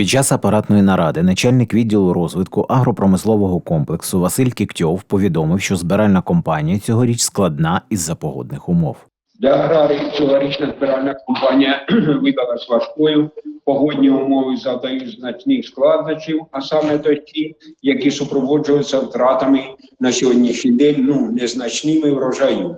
Під час апаратної наради начальник відділу розвитку агропромислового комплексу Василь Кіктьов повідомив, що збиральна компанія цьогоріч складна із-за погодних умов. Для аграріїв цьогорічна збиральна кампанія видалась важкою. Погодні умови завдають значних складнощів, а саме такі, які супроводжуються втратами на сьогоднішній день ну, незначними врожаю.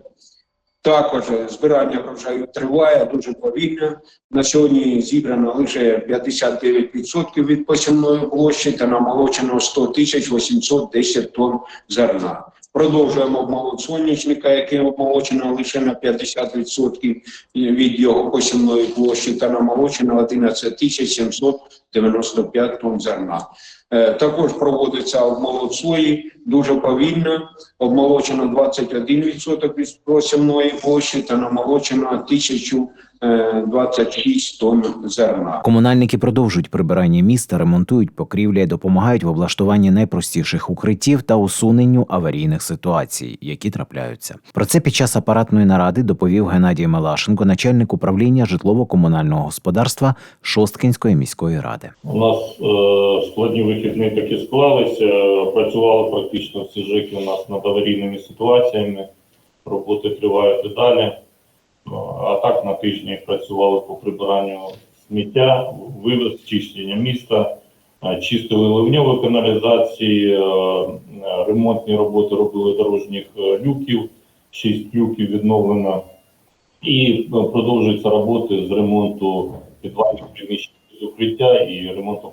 Також збирання врожаю триває дуже повільно. На сьогодні зібрано лише 59% від посівної площі та намолочено 100 тисяч 810 тонн зерна. Продовжуємо обмолот соняшника, який обмолочено лише на 50% від його посівної площі та намолочено 11 тисяч 795 тонн зерна. Е, Також проводиться обмолот сої дуже повільно. Обмолочено 21% від посівної площі та намолочено 1026 тонн зерна. Комунальники продовжують прибирання міста, ремонтують покрівлі, допомагають в облаштуванні найпростіших укриттів та усуненню аварійних ситуацій, які трапляються. Про це під час апаратної наради доповів Геннадій Мелашенко, начальник управління житлово-комунального господарства Шосткинської міської ради. У нас е, складні вихідні таки склалися. Працювали практично всі ЖЕКи у нас над аварійними ситуаціями. Роботи тривають і далі. Ну, А так на тижні працювали по прибиранню сміття, вивез чищення міста, е, чистили ливньові каналізації, е, е, ремонтні роботи робили дорожніх люків, шість люків відновлено. І е, продовжуються роботи з ремонту підвальних приміщень з укриття і ремонту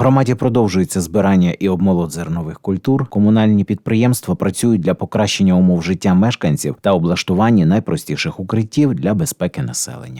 громаді продовжується збирання і обмолот зернових культур. Комунальні підприємства працюють для покращення умов життя мешканців та облаштування найпростіших укриттів для безпеки населення.